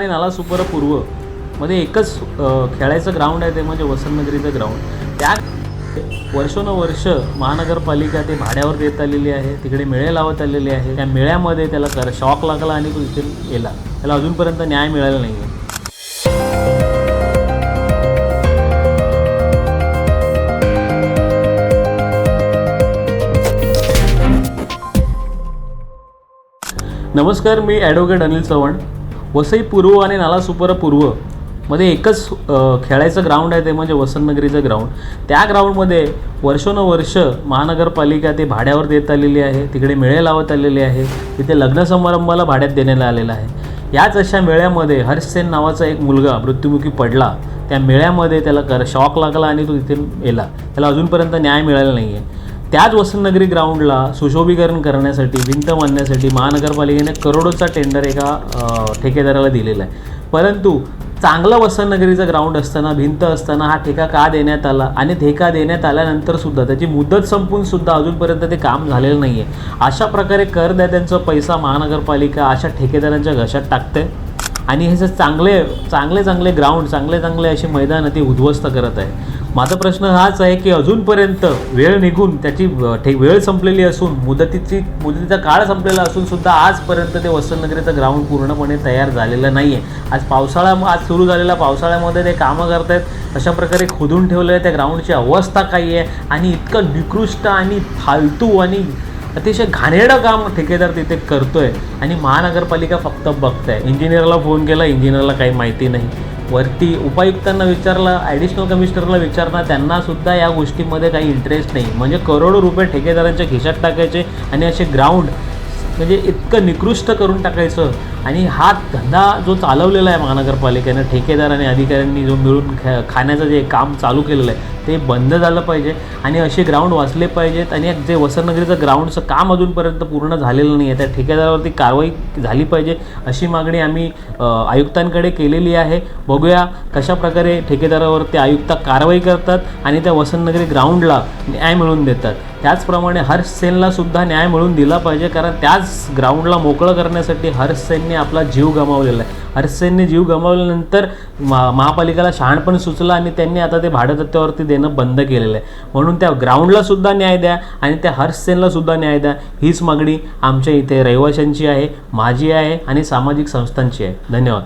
आणि नाला सुपर पूर्व. मध्ये एकच खेळायचं ग्राउंड आहे ते म्हणजे वसंतनगरीचं ग्राउंड त्या वर्षानुवर्ष महानगरपालिका ते भाड्यावर देत आलेली आहे तिकडे मेळे लावत आलेले आहे. त्या मेळ्यामध्ये त्याला कर शॉक लागला आणि तो इथे गेला. त्याला अजूनपर्यंत न्याय मिळाला नाही आहे नमस्कार मी ॲडव्होकेट अनिल चव्हाण. वसई पूर्व आणि नालासुपर पूर्वमध्ये एकच खेळायचं ग्राउंड आहे ते म्हणजे वसंतनगरीचं ग्राउंड त्या ग्राउंडमध्ये वर्षानुवर्ष महानगरपालिका ते भाड्यावर देत आलेली आहे तिकडे मेळे लावत आलेले आहे तिथे लग्न समारंभाला भाड्यात देण्यात आलेला आहे. याच अशा मेळ्यामध्ये हर्षसेन नावाचा एक मुलगा मृत्युमुखी पडला. त्या मेळ्यामध्ये त्याला कर शॉक लागला आणि तो तिथे गेला त्याला अजूनपर्यंत न्याय मिळाला नाही आहे त्याच वसंतनगरी ग्राउंडला सुशोभीकरण करण्यासाठी भिंत बांधण्यासाठी महानगरपालिकेने करोडोचा टेंडर एका ठेकेदाराला दिलेला आहे. परंतु चांगलं वसंतनगरीचं ग्राउंड असताना भिंत असताना हा ठेका का देण्यात आला? आणि ठेका देण्यात आल्यानंतर सुद्धा त्याची मुदत संपून सुद्धा अजूनपर्यंत ते काम झालेलं नाही आहे अशा प्रकारे करदात्यांचा पैसा महानगरपालिका अशा ठेकेदारांच्या घशात टाकते आणि हे जे चांगले चांगले चांगले ग्राउंड चांगले चांगले असे मैदान ते उद्ध्वस्त करत आहे. माझा प्रश्न हाच आहे की अजूनपर्यंत वेळ निघून त्याची ठे वेळ संपलेली असून मुदतीची मुदतीचा काळ संपलेला असून सुद्धा आजपर्यंत ते वसंतनगरीचं ग्राउंड पूर्णपणे तयार झालेलं नाही आहे आज पावसाळा आज सुरू झालेल्या पावसाळ्यामध्ये ते कामं करतायत. अशा प्रकारे खोदून ठेवलं आहे त्या ग्राउंडची अवस्था काही आहे आणि इतकं निकृष्ट आणि फालतू आणि अतिशय घाणेरडं काम ठेकेदार तिथे करतोय. आणि महानगरपालिका फक्त बघत आहे इंजिनियरला फोन केला इंजिनियरला काही माहिती नाही. वरती उपायुक्तांना विचारलं ॲडिशनल कमिशनरला विचारणार त्यांनासुद्धा या गोष्टीमध्ये काही इंटरेस्ट नाही. म्हणजे करोडो रुपये ठेकेदारांच्या खिशात टाकायचे आणि असे ग्राउंड म्हणजे इतकं निकृष्ट करून टाकायचं. आणि हा धंदा जो चालवलेला आहे महानगरपालिकेनं ठेकेदार आणि अधिकाऱ्यांनी जो मिळून खा खाण्याचं जे काम चालू केलेलं आहे ते बंद झालं पाहिजे. आणि असे ग्राउंड वाचले पाहिजेत आणि जे वसंतनगरीचं ग्राउंडचं काम अजूनपर्यंत पूर्ण झालेलं नाही आहे त्या ठेकेदारावरती कारवाई झाली पाहिजे अशी मागणी आम्ही आयुक्तांकडे केलेली आहे. बघूया कशा प्रकारे ठेकेदारावरती आयुक्त कारवाई करतात आणि त्या वसंतनगरी ग्राउंडला न्याय मिळवून देतात. त्याचप्रमाणे हर्ष सेनला सुद्धा न्याय मिळवून दिला पाहिजे कारण त्याच ग्राउंडला मोकळं करण्यासाठी हर्ष सेनने आपला जीव गमावलेला आहे. हर्ष सेनने जीव गमावल्यानंतर मा महापालिकेला शहाणपण सुचलं आणि त्यांनी आता ते भाडेतत्त्वावरती देणं बंद केलेलं आहे. म्हणून त्या ग्राउंडला सुद्धा न्याय द्या आणि त्या हर्ष सेनला सुद्धा न्याय द्या. हीच मागणी आमच्या इथे रहिवाशांची आहे माझी आहे आणि सामाजिक संस्थांची आहे. धन्यवाद.